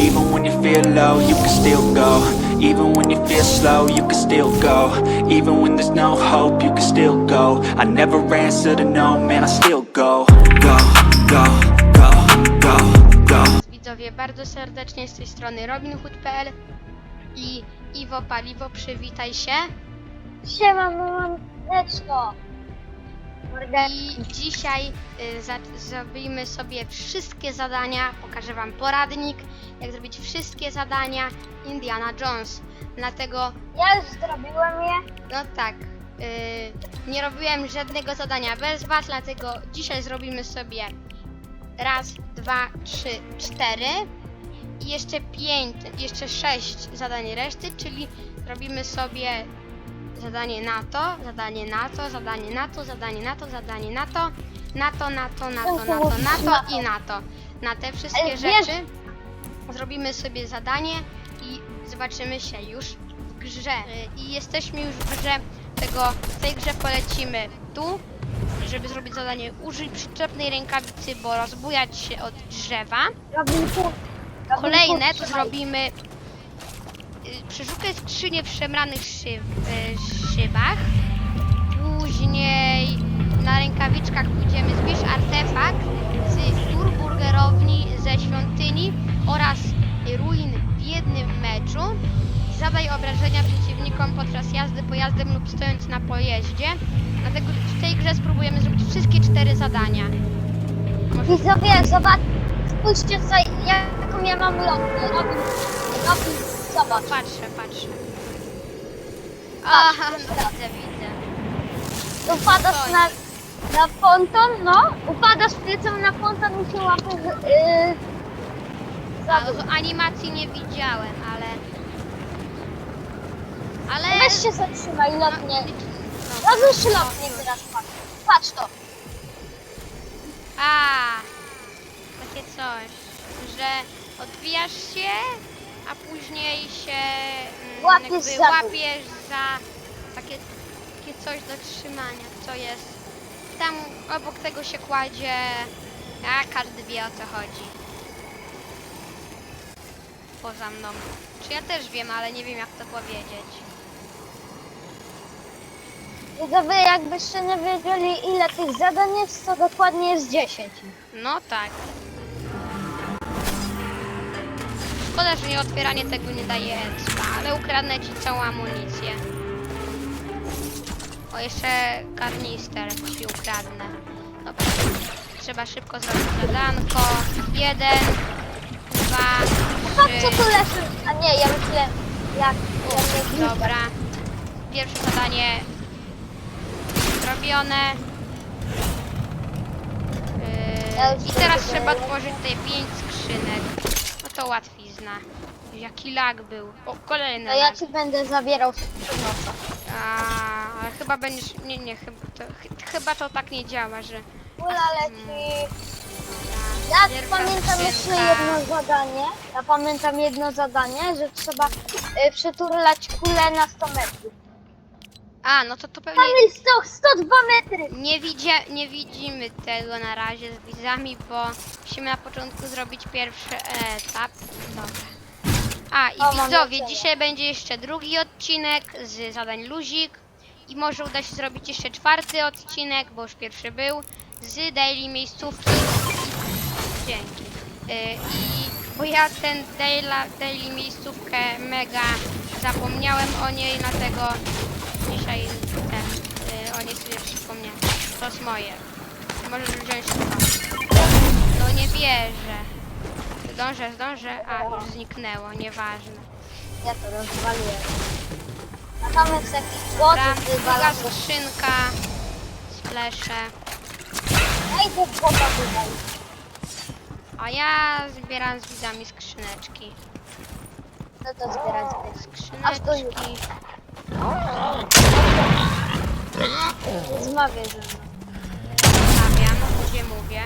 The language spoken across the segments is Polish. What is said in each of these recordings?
Even when you feel low, you can still go. Even when you feel slow, you can still go. Even when there's no hope, you can still go. I never answer to no, man, I still go. Go, go, go, go, go. Widzowie, bardzo serdecznie z tej strony RobinHood.pl i Iwo Paliwo, przywitaj się. Siema, mameczko. I dzisiaj y, za, zrobimy sobie wszystkie zadania, pokażę Wam poradnik, jak zrobić wszystkie zadania Indiana Jones. Dlatego, Ja już zrobiłem je. no tak, y, nie robiłem żadnego zadania bez Was, dlatego dzisiaj zrobimy sobie raz, dwa, trzy, cztery i jeszcze pięć, jeszcze sześć zadań reszty, czyli robimy sobie zadanie na to, zadanie na to, zadanie na to, zadanie na to, zadanie na to, na to, na to, na to, na to, na to i na to. Na te wszystkie rzeczy zrobimy sobie zadanie i zobaczymy się już w grze. I jesteśmy już w grze, tego, w tej grze polecimy tu, żeby zrobić zadanie użyj przyczepnej rękawicy, bo rozbujać się od drzewa. Kolejne to zrobimy przeszukaj skrzynię w szemranych szyb, y, szybach. Później na rękawiczkach pójdziemy zbierz artefakt z turburgerowni ze świątyni oraz ruin w jednym meczu. Zadaj obrażenia przeciwnikom podczas jazdy pojazdem lub stojąc na pojeździe. Dlatego w tej grze spróbujemy zrobić wszystkie cztery zadania. Może Widzowie, zobacz. Spójrzcie, co, jaką ja mam. Robin, Robin, zobacz. Patrzę, patrzę. Aha, no widzę, widzę. Upadasz na, na ponton, no. Upadasz plecem na ponton i się łapiesz yy, za dół. no, animacji nie widziałem, ale... Ale... Weź się zatrzymaj lotnie. No, Rozłóż lotnie teraz, patrz. Patrz to. A, takie coś, że odbijasz się, a później się mm, Łapiesz jakby za łapiesz za takie, takie coś do trzymania, co jest. Tam obok tego się kładzie, a każdy wie o co chodzi. Poza mną. Czy ja też wiem, ale nie wiem jak to powiedzieć. Widzowie, jakbyście nie wiedzieli ile tych zadań jest, to dokładnie jest 10. No tak. Szkoda, że nie otwieranie tego nie daje expa, ale ukradnę ci całą amunicję. O, jeszcze karnister ci ukradnę. Dobra. Trzeba szybko zrobić zadanko. Jeden, dwa, Patrz co tu trzy. leży. A nie, ja myślę, jak... Dobra. Pierwsze zadanie zrobione. Yy, I teraz trzeba otworzyć te pięć skrzynek. No to łatwizna. Jaki lag był. O, kolejny To ja lag. ci będę zabierał. A, ale chyba będziesz... Nie, nie, chyba to, ch- chyba to tak nie działa, że... Kula leci. Ja Ja Pierwsza pamiętam jeszcze skrzynka. jedno zadanie. Ja pamiętam jedno zadanie, że trzeba y, przyturlać kulę na 100 metrów. A, no to to pewnie... Jest 100, 102 metry. Nie, widzie, nie widzimy tego na razie z widzami, bo musimy na początku zrobić pierwszy etap. Dobra. A i O, mam widzowie, dzisiaj będzie jeszcze drugi odcinek z zadań luzik i może uda się zrobić jeszcze czwarty odcinek, bo już pierwszy był, z daily miejscówki. Dzięki. Y, I bo ja ten daily, daily miejscówkę mega zapomniałem o niej, dlatego dzisiaj ten, y, o sobie przypomniałem. To jest moje. Możesz wziąć to. No nie wierzę. Zdążę, zdążę, a już zniknęło, nieważne. Ja to rozwaliłem. A tam jest jakiś Dobra, druga skrzynka, splesze, Ej, to bota tutaj. a ja zbieram z widzami skrzyneczki. No to zbierać zbierać. Aż to już. Skrzyneczki. Zmawiaj ze mną. Stawiam, gdzie mówię.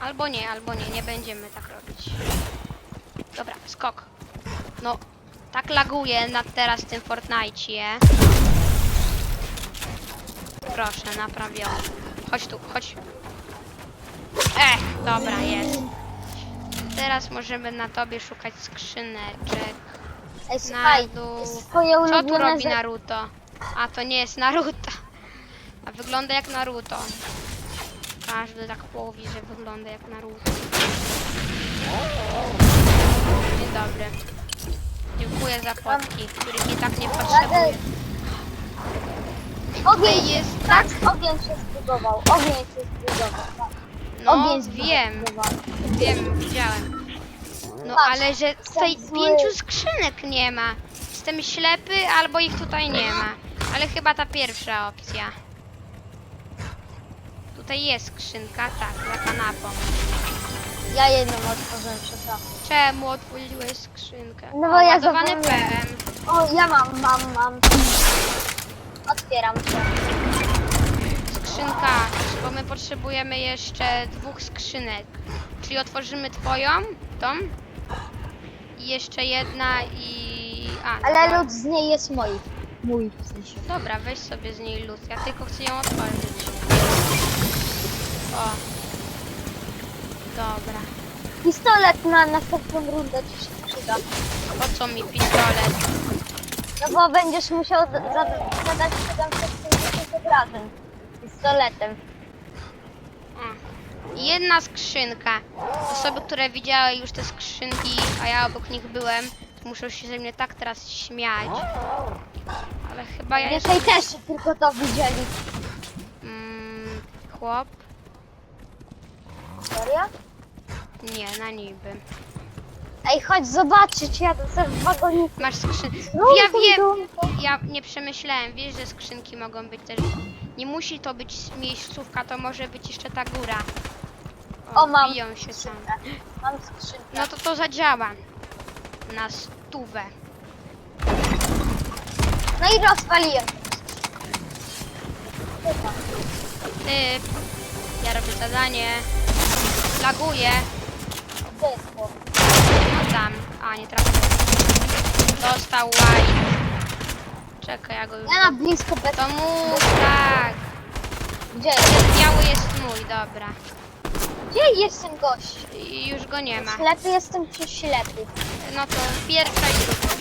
Albo nie, albo nie, nie będziemy tak robić. Dobra, skok. No, tak laguje nad teraz tym Fortnite. Proszę, naprawione. Chodź tu, chodź. Ech, dobra, jest. teraz możemy na tobie szukać skrzyneczek. Ej, słuchaj, dół. swoje Co tu ulubione robi. Naruto? A to nie jest Naruto. A wygląda jak Naruto. Każdy tak mówi, że wygląda jak Naruto. Dzień dobry. Dziękuję za potki, których i tak nie potrzebuję. Ogień jest tak? Ogień się zbudował, ogień się zbudował. tak. No Ogień wiem, zbudował. wiem, widziałem. No Patrz, ale że tutaj zły. pięciu skrzynek nie ma. Jestem ślepy albo ich tutaj nie ma. Ale chyba ta pierwsza opcja. Tutaj jest skrzynka, tak, za kanapą. Ja jedną otworzyłem, przepraszam. Czemu otworzyłeś skrzynkę? No bo ja ładowany zapomniałem. PM. O, ja mam, mam, mam. Otwieram się. Skrzynka, bo my potrzebujemy jeszcze dwóch skrzynek. Czyli otworzymy twoją, tą. Jeszcze jedna i... A, no Ale dobra. lód z niej jest mój. Mój w sensie. Dobra, weź sobie z niej lód. Ja tylko chcę ją otworzyć. O. Dobra. Pistolet na następną rundę ci się przyda. Po co mi pistolet? No bo będziesz musiał z- zada- zadać 750 obrażeń. Pistoletem. O. Jedna skrzynka. Osoby, które widziały już te skrzynki, a ja obok nich byłem, muszą się ze mnie tak teraz śmiać. Ale chyba ja jestem Dzisiaj też tylko to widzieli. mm, chłop. Serio? Nie, na niby. Ej, chodź zobaczyć, ja to w wagoniku. Masz skrzynkę. No, Ja wiem, ja nie przemyślałem, wiesz, że skrzynki mogą być też... Nie musi to być miejscówka, to może być jeszcze ta góra. O, mam biją się sam. Mam skrzynkę. No to to zadziała. Na stówę. No i rozwaliłem. Typ. Ja robię zadanie. Laguję. To jest chłop. No tam. A, nie trafiłem. Dostał łaj. Czekaj, ja go już... Ja na blisko bez... To mów, tak. Gdzie jest? Biały jest mój, dobra. Gdzie jest ten gość? I już go nie ma. Ślepy jestem czy ślepy? No to pierwsza i druga.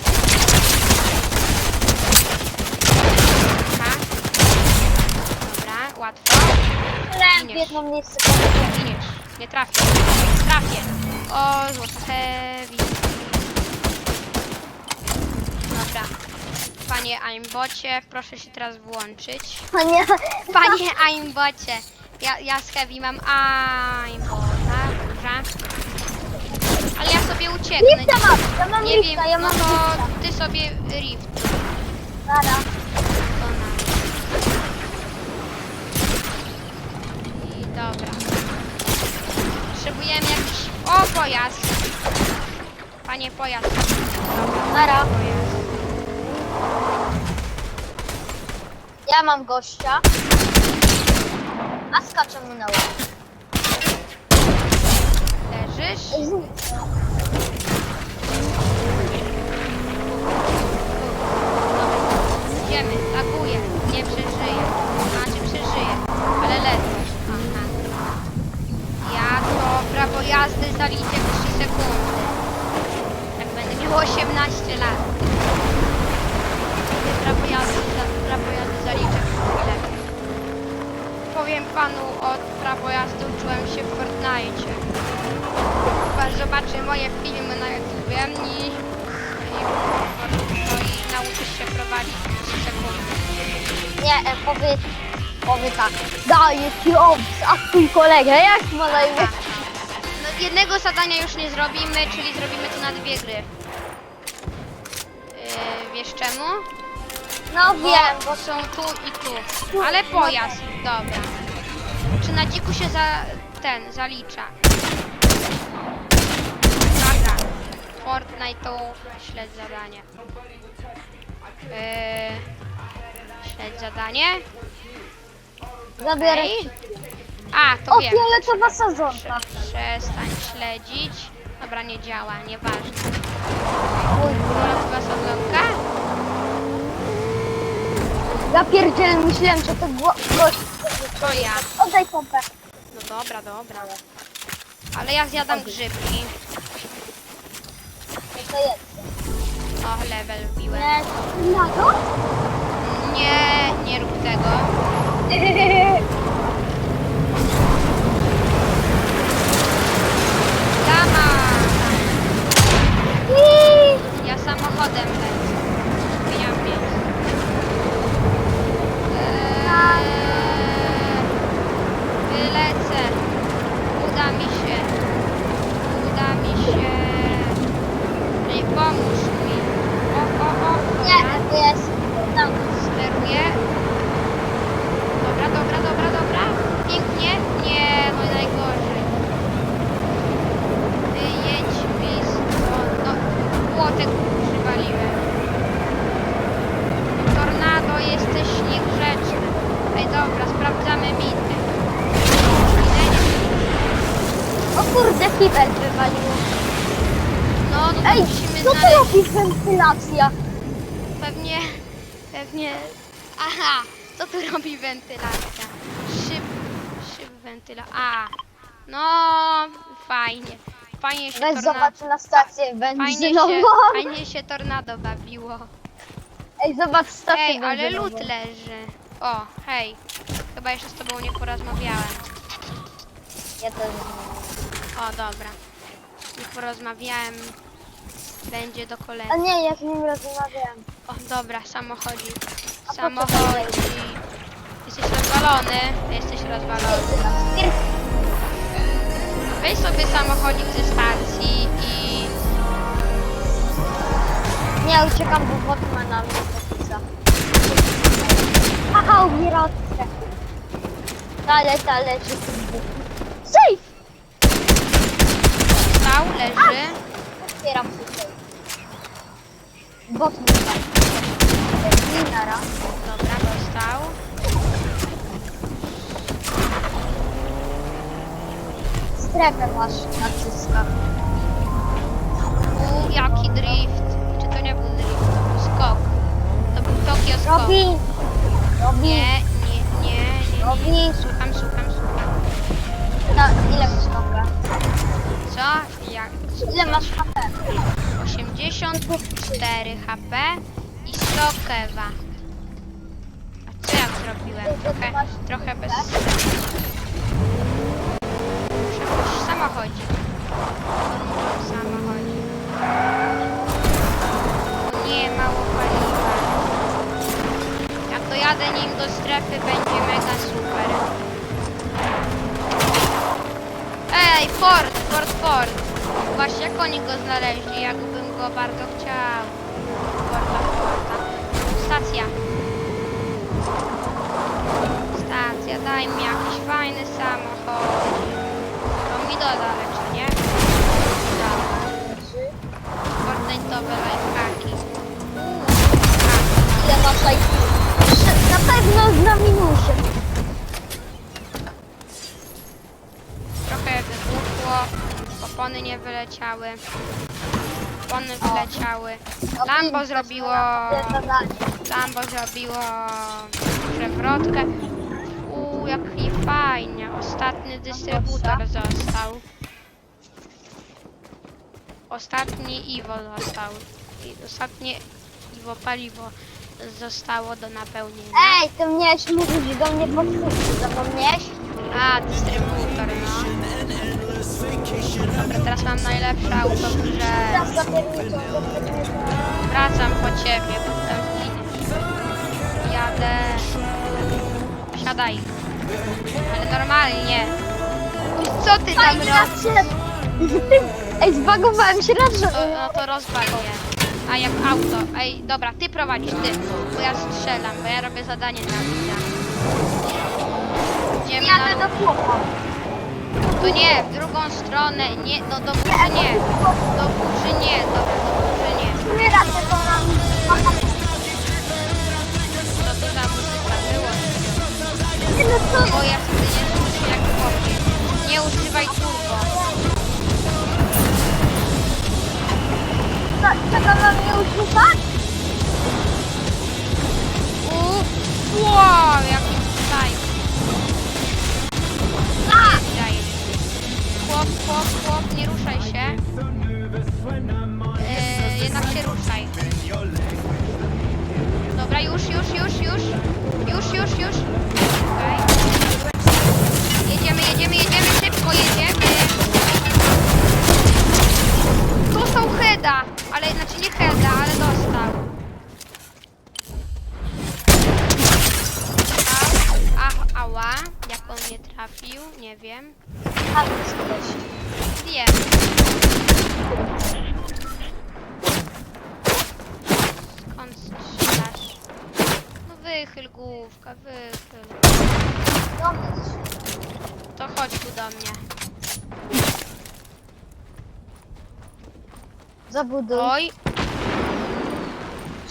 Aha. Dobra, łatwo. Strzelałem w Giniesz. jedno miejsce. Giniesz. Nie trafię. Trafię. O, złotewi. Dobra. Panie aimbocie, proszę się teraz włączyć. O nie. Panie aimbocie. Ja, ja z Heavy mam aimbota, dobrze. Ale ja sobie ucieknę. Lifta mam, ja mam Nie wiem, lifta, ja no mam to lifta. ty sobie rift dokonaj. I dobra. Potrzebujemy jakiś... O, pojazd! Panie pojazd. Dobra, Nara. pojazd. Ja mam gościa. A skaczę mu na łeb. Leżysz? Ej, Idziemy, laguje, nie przeżyje. Znaczy przeżyje, ale ledwo. Aha. Ja to prawo jazdy zaliczę w 3 sekundy. Jak będę miał 18 lat. Prawo jazdy, za- prawo jazdy zaliczę. Powiem panu, od prawo jazdy uczyłem się w Fortnite. Pan zobaczy moje filmy na YouTubie i, i, i nauczysz się prowadzić w 3 sekundy. Nie, e, powie, powie tak. Daję ci obs, a twój kolega, jak ma na imię? No, jednego zadania już nie zrobimy, czyli zrobimy to na dwie gry. Yy, wiesz czemu? No Bo, wiem, bo są tu i tu. Ale pojazd, dobra. Czy na dziku się za ten zalicza? Dobra. Fortnite to śledź zadanie. Yy, śledź zadanie. zabiorę ci. A, to O, wiem. fioletowa sadzonka. Przestań śledzić. Dobra, nie działa, nieważne. Mój Była sadzonka? Ja pierdzielę, myślałem, że to gło- gość. To ja. Oddaj pompę. No dobra, dobra. Ale ja zjadam grzybki. to jest. O, level wbiłem. Na to? Nie, nie rób tego. Dama! Ja samochodem lecę. Zmieniam miejsce. Eee, Wylecę. Uda mi się. Uda mi się. Ej, pomóż mi. O, o, o. Nie, to jest tam. Steruję. Dobra, dobra, dobra, dobra. Pięknie. Nie, no najgorzej. Wyjedź mi stąd. No, płotek przywaliłem. Tornado, jesteś niegrzeczny. Ej, dobra, sprawdzamy mity. O kurde, kibel wywaliło. No, no to Ej, musimy co to znaleźć. robi wentylacja? Pewnie, pewnie. Aha, co tu robi wentylacja? Szyb, szyb wentyla. A, no fajnie. Fajnie się Weź tornado. zobacz na stację Fajnie benzynową. się, fajnie się tornado bawiło. Ej, zobacz stację Ej, ale lód leży. O, hej. Chyba jeszcze z tobą nie porozmawiałem. Ja też. O, dobra. Nie porozmawiałem. Będzie do. A nie, ja z nim rozmawiałem. O, dobra, samochodzik. A po co Samochodzik. Jesteś rozwalony. Jesteś rozwalony. Weź sobie samochodzik ze stacji i... Nie, uciekam, bo Botman na mnie umiera od strefu. Dalej, dalej, czy Safe! Stał, leży. Otwieram się Botman tam. Minara. Dobra, dostał. Strefę masz na cyskach. U, jaki drift. Czy to nie był drift, to był skok. To był Tokio skok. Robi! Robi! Nie, nie, nie, nie, nie. Robi! Słucham, słucham, słucham. Na, ile masz HP? Co? Jak? Ile masz HP? 84 HP i 100 kewa. A co ja zrobiłem? Trochę, trochę bez sensu. Muszę pójść samochodzik. Samochodzik. Nie, mało paliwa. Jak dojadę nim do strefy, będzie mega super. Ej, Ford, Ford, Ford. Właśnie jak oni go znaleźli, jakbym go bardzo chciał. Forda, Forda. Stacja. Stacja, daj mi jakiś fajny samochód. To mi doda lepsze, nie? Fortnite'owe lifehacki. Ile masz? Trzy- Na pewno na minusie. Trochę wybuchło. Opony nie wyleciały. Opony wyleciały. Lambo zrobiło... Lambo zrobiło przewrotkę. Uuu, jaki fajnie. Ostatni dystrybutor został. Ostatni Iwo został. I ostatnie Iwo paliwo zostało do napełnienia. Ej, ty miałeś mówić do mnie pod kuchnią, zapomniałeś? A, dystrybutor, no. Dobra, teraz mam najlepsze auto w grze. Teraz. Wracam po ciebie, bo tam zginiesz. Jadę. Siadaj. Ale normalnie. Co ty tam Fajnie robisz? Ej, zbagowałem się raz, To, że... no to rozwal mnie. A jak auto. Ej, dobra, ty prowadzisz, ty. Bo ja strzelam, bo ja robię zadanie dla widza. Idziemy Jadę do chłopa. To nie, w drugą stronę. Nie, no do burzy nie. Do burzy nie, do, do nie. Umiera tego nam. Co to za muzyka było? No co? Bo ja wtedy nie słyszę jak chłopie. Nie używaj turbo. Czego mam nie używać? ruszaj się. Eee, jednak się ruszaj. Dobra, już, już, już, już. Już, już, już. Okay. Jedziemy, jedziemy, jedziemy, szybko jedziemy. To są heda, ale znaczy nie heada, ale wiem. Tam jest ktoś. Wiem. Skąd strzelasz? No wychyl główka, wychyl. Do mnie strzela. To chodź tu do mnie. Zabuduj. Oj,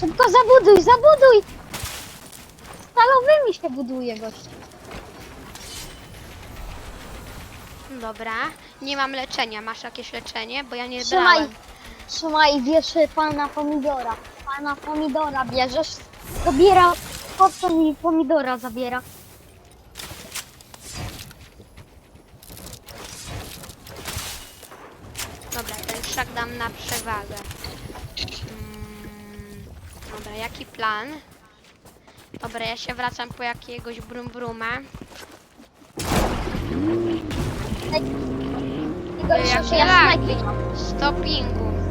Szybko zabuduj, zabuduj! Stalowymi się buduje gość. Dobra. Nie mam leczenia. Masz jakieś leczenie? Bo ja nie Trzymaj, brałem. trzymaj, bierz pana pomidora. Pana pomidora bierzesz, zabiera, chłopca mi pomidora zabiera. Dobra, ten krzak dam na przewagę. Mm, dobra, jaki plan? Dobra, ja się wracam po jakiegoś brum bruma. Jak snajpy mam. Stopingu.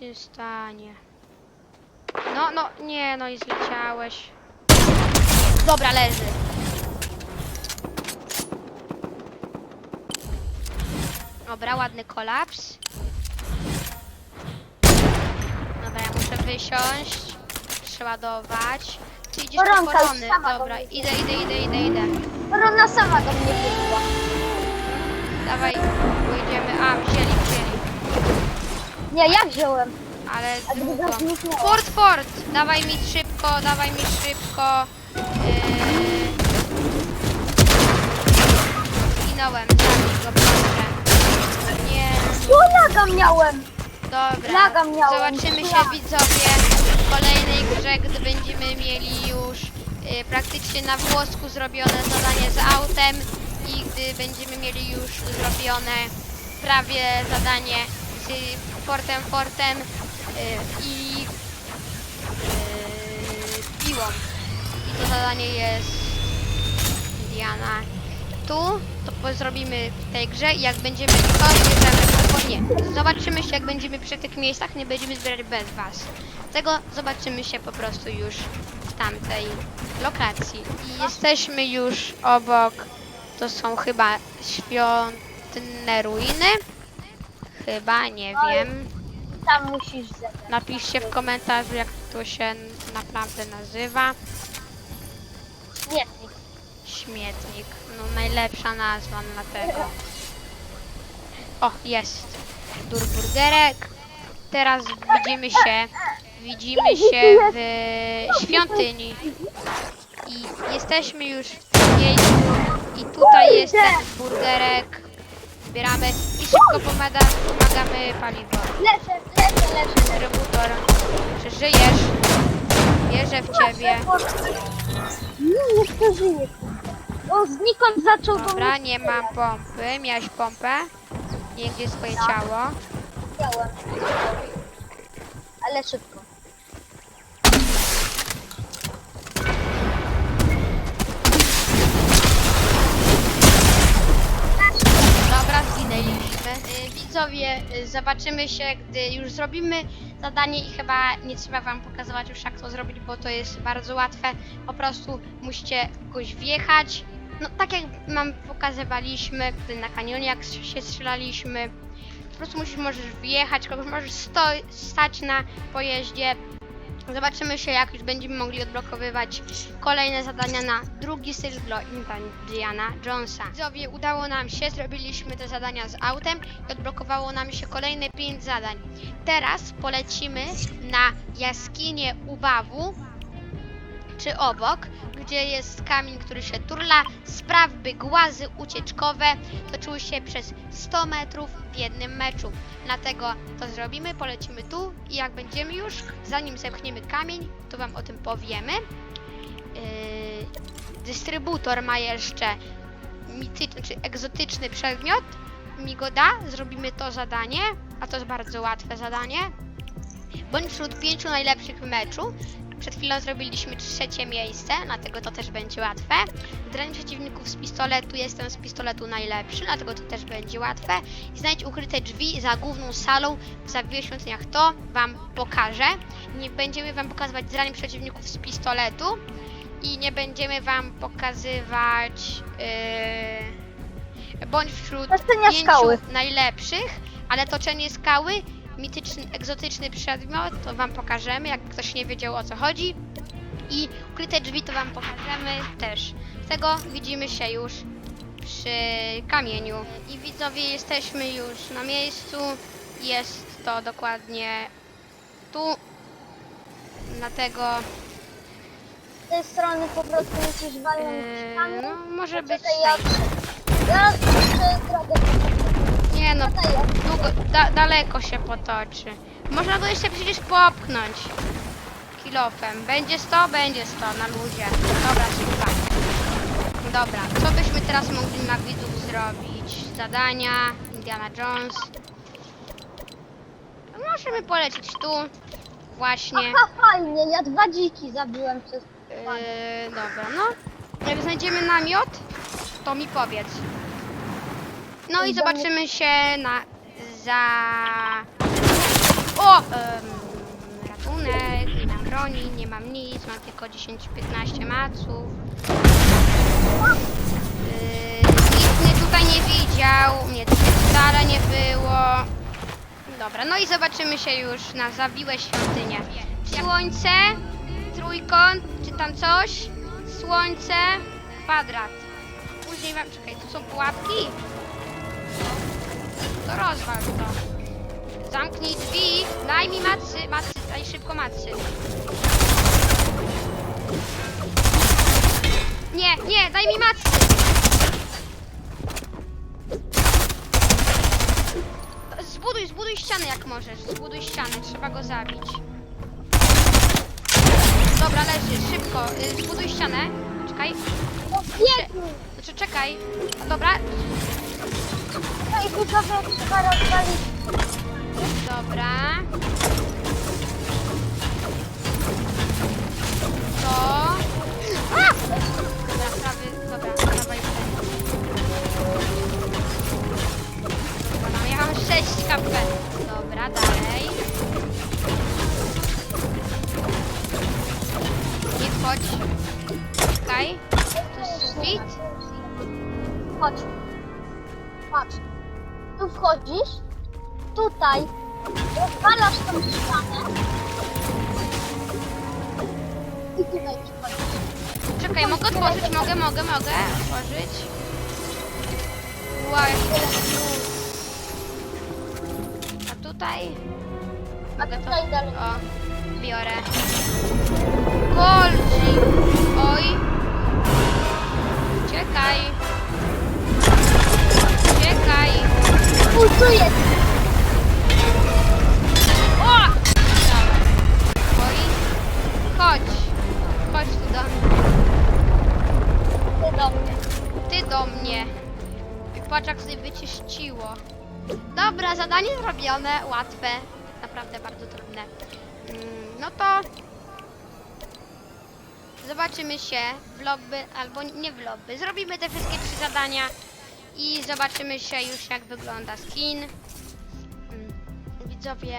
Nie stanie. No, no, nie, no i zleciałeś. Dobra, leży. Dobra, ładny kolaps. Dobra, ja muszę wysiąść, przeładować. Ty idziesz po Koronka już korony. sama Dobra, go idę, idę, idę, idę, idę. Korona sama do mnie biegła. Dawaj, pójdziemy. A, wzięli. Nie, ja wziąłem. Ale A długo. Ford, Ford! Dawaj mi szybko, dawaj mi szybko. Yy... Zginąłem, zabij go proszę. Nie, O, laga miałem! dobra. Laga miałem. Zobaczymy się widzowie w kolejnej grze, gdy będziemy mieli już yy, praktycznie na włosku zrobione zadanie z autem i gdy będziemy mieli już zrobione prawie zadanie z Fortem Fortem yy, i yy, piłą. I to zadanie jest Diana. Tu to zrobimy w tej grze i jak będziemy to zbierzemy albo nie. Zobaczymy się jak będziemy przy tych miejscach, nie będziemy zbierać bez was. Tego zobaczymy się po prostu już w tamtej lokacji. I jesteśmy już obok, to są chyba świątynne ruiny. Chyba, nie wiem. Tam musisz zebrać. Napiszcie w komentarzu jak to się naprawdę nazywa. Śmietnik. Śmietnik. No najlepsza nazwa dla tego. O, jest. Durburgerek. Teraz widzimy się. Widzimy się w świątyni. I jesteśmy już w tym miejscu. I tutaj jest ten burgerek. Zbieramy szybko pomaga, pomagamy paliwo. Lecę, lecę, lecę. Dystrybutor. Czy żyjesz? Wierzę w ciebie. Nie, jeszcze żyję. O, znikąd zaczął do Dobra, mnie nie mam pompy. Miałeś pompę? Nie, gdzie jest twoje ciało? Chciałem. Ale szybko. Dobra, zginęliśmy. Y, Widzowie, y, zobaczymy się, gdy już zrobimy zadanie i chyba nie trzeba wam pokazywać już jak to zrobić, bo to jest bardzo łatwe. Po prostu musicie kogoś wjechać. No tak jak mam pokazywaliśmy gdy na kanionie, jak się strzelaliśmy. Po prostu musisz, możesz wjechać, kogoś możesz stać na pojeździe. Zobaczymy się, jak już będziemy mogli odblokowywać kolejne zadania na drugi Sylglo Indiana Jonesa. Widzowie, udało nam się, zrobiliśmy te zadania z autem i odblokowało nam się kolejne 5 zadań. Teraz polecimy na jaskinię Ubawu. Czy obok, gdzie jest kamień, który się turla, spraw, by głazy ucieczkowe toczyły się przez 100 metrów w jednym meczu. Dlatego to zrobimy, polecimy tu i jak będziemy już, zanim zepchniemy kamień, to Wam o tym powiemy. Yy, dystrybutor ma jeszcze mityczny, czy egzotyczny przedmiot. Mi go da, zrobimy to zadanie, a to jest bardzo łatwe zadanie. Bądź wśród pięciu najlepszych w meczu. Przed chwilą zrobiliśmy trzecie miejsce, dlatego to też będzie łatwe. W graniu przeciwników z pistoletu jestem z pistoletu najlepszy, dlatego to też będzie łatwe. I znajdź ukryte drzwi za główną salą w zabiłych świątyniach. To Wam pokażę. Nie będziemy Wam pokazywać zrań przeciwników z pistoletu i nie będziemy Wam pokazywać yy, bądź wśród Toczenia pięciu skały. najlepszych, ale toczenie skały, mityczny, egzotyczny przedmiot, to Wam pokażemy, jakby ktoś nie wiedział o co chodzi. I ukryte drzwi to Wam pokażemy też. Z tego widzimy się już przy kamieniu. I widzowie, jesteśmy już na miejscu. Jest to dokładnie tu. Dlatego Z tej strony po prostu musisz walnąć kamień. no, może być Czekaj, ja, tak. ja jeszcze drogę. Nie no, długo, da, daleko się potoczy. Można go jeszcze przecież popchnąć kilofem. Będzie 100, będzie 100 na luzie. Dobra, słuchaj. Dobra, co byśmy teraz mogli dla widzów zrobić? Zadania, Indiana Jones. Możemy polecieć tu. Właśnie. Aha, fajnie, ja dwa dziki zabiłem przez... Yy, dobra, no. Jak znajdziemy namiot, to mi powiedz. No i zobaczymy się na za. O! Em, ratunek, nie mam broni, nie mam nic, mam tylko 10-15 maców. Yy, nikt mnie tutaj nie widział, mnie tutaj wcale nie było. Dobra, no i zobaczymy się już na zabiłe świątynie. Słońce, trójkąt, czy tam coś? Słońce, kwadrat. Później wam, czekaj, tu są pułapki? To rozwal to. Zamknij drzwi, daj mi macy, macy, daj szybko macy. Nie, nie, daj mi macy. Zbuduj, zbuduj ścianę jak możesz. Zbuduj ścianę, trzeba go zabić. Dobra, leży, szybko. y, Zbuduj ścianę. Czekaj. Znaczy, czekaj. Dobra, No i widzowie trzeba rozwalić. dobra. To. A! Dobra, prawy, dobra, prawa i Dobra, no ja mam 6 kp. Dobra, dalej. Nie wchodź. Czekaj. To jest sufit. Chodź. Wchodzisz. Tutaj. Rozwalasz tą ścianę. I tutaj przychodzisz. Czekaj, mogę otworzyć? Mogę, mogę, mogę otworzyć. Wow, jaki. A tutaj? A Mogę to? tutaj dalej. O, biorę. Goldzik! Oj! Czekaj! Czekaj! Pulsuje. O! Oj! Chodź! Chodź tu do mnie. Ty do mnie. Ty do mnie. I patrz jak sobie wyczyściło. Dobra, zadanie zrobione, łatwe. Naprawdę bardzo trudne. Mm, No to zobaczymy się w lobby, albo nie w lobby. Zrobimy te wszystkie trzy zadania i zobaczymy się już jak wygląda skin. Mm, Widzowie,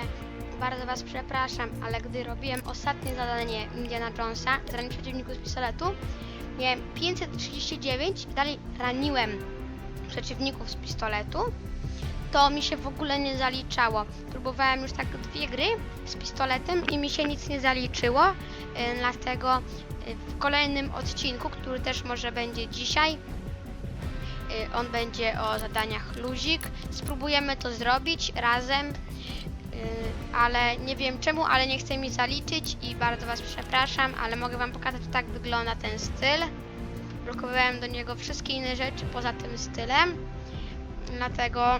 bardzo Was przepraszam, ale gdy robiłem ostatnie zadanie Indiana Jonesa, zadanie przeciwników z pistoletu, miałem 539 i dalej raniłem przeciwników z pistoletu, to mi się w ogóle nie zaliczało. Próbowałem już tak dwie gry z pistoletem i mi się nic nie zaliczyło, y, dlatego y, w kolejnym odcinku, który też może będzie dzisiaj, Y, on będzie o zadaniach luzik. Spróbujemy to zrobić razem, y, ale nie wiem czemu, ale nie chcę mi zaliczyć i bardzo Was przepraszam, ale mogę Wam pokazać, jak wygląda ten styl. Blokowałem do niego wszystkie inne rzeczy poza tym stylem, dlatego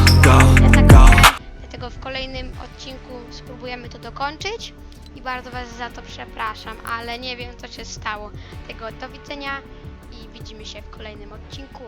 odcinku spróbujemy to dokończyć i bardzo Was za to przepraszam, ale nie wiem co się stało. Tego do widzenia i widzimy się w kolejnym odcinku.